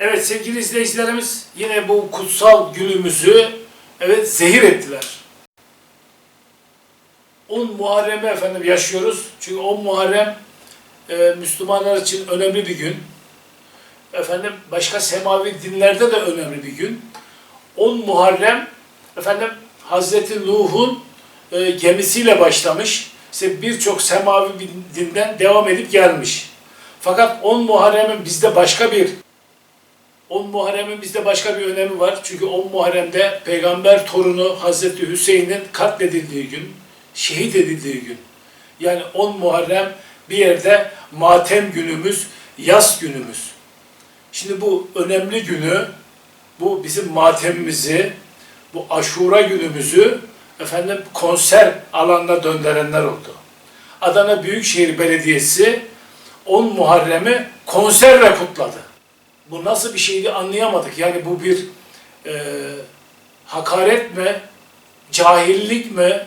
Evet sevgili izleyicilerimiz yine bu kutsal günümüzü evet zehir ettiler. 10 Muharrem'i efendim yaşıyoruz. Çünkü 10 Muharrem e, Müslümanlar için önemli bir gün. Efendim başka semavi dinlerde de önemli bir gün. 10 Muharrem efendim Hazreti Nuh'un e, gemisiyle başlamış. İşte birçok semavi dinden devam edip gelmiş. Fakat 10 Muharrem'in bizde başka bir 10 Muharrem'in bizde başka bir önemi var. Çünkü 10 Muharrem'de peygamber torunu Hazreti Hüseyin'in katledildiği gün, şehit edildiği gün. Yani 10 Muharrem bir yerde matem günümüz, yas günümüz. Şimdi bu önemli günü, bu bizim matemimizi, bu aşura günümüzü efendim konser alanına döndürenler oldu. Adana Büyükşehir Belediyesi 10 Muharrem'i konserle kutladı. Bu nasıl bir şeydi anlayamadık. Yani bu bir e, hakaret mi, cahillik mi,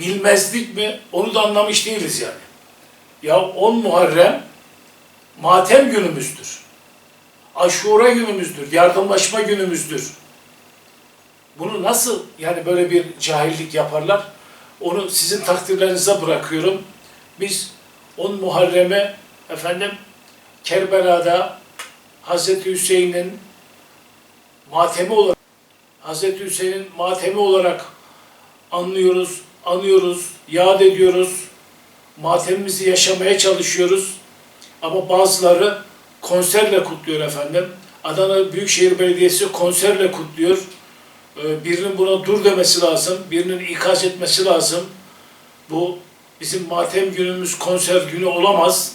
bilmezlik mi onu da anlamış değiliz yani. Ya 10 Muharrem matem günümüzdür. Aşura günümüzdür, yardımlaşma günümüzdür. Bunu nasıl yani böyle bir cahillik yaparlar? Onu sizin takdirlerinize bırakıyorum. Biz 10 Muharrem'e efendim Kerbela'da Hazreti Hüseyin'in matemi olarak Hazreti Hüseyin'in matemi olarak anlıyoruz, anıyoruz, yad ediyoruz. Matemimizi yaşamaya çalışıyoruz. Ama bazıları konserle kutluyor efendim. Adana Büyükşehir Belediyesi konserle kutluyor. Ee, Birinin buna dur demesi lazım, birinin ikaz etmesi lazım. Bu bizim matem günümüz konser günü olamaz.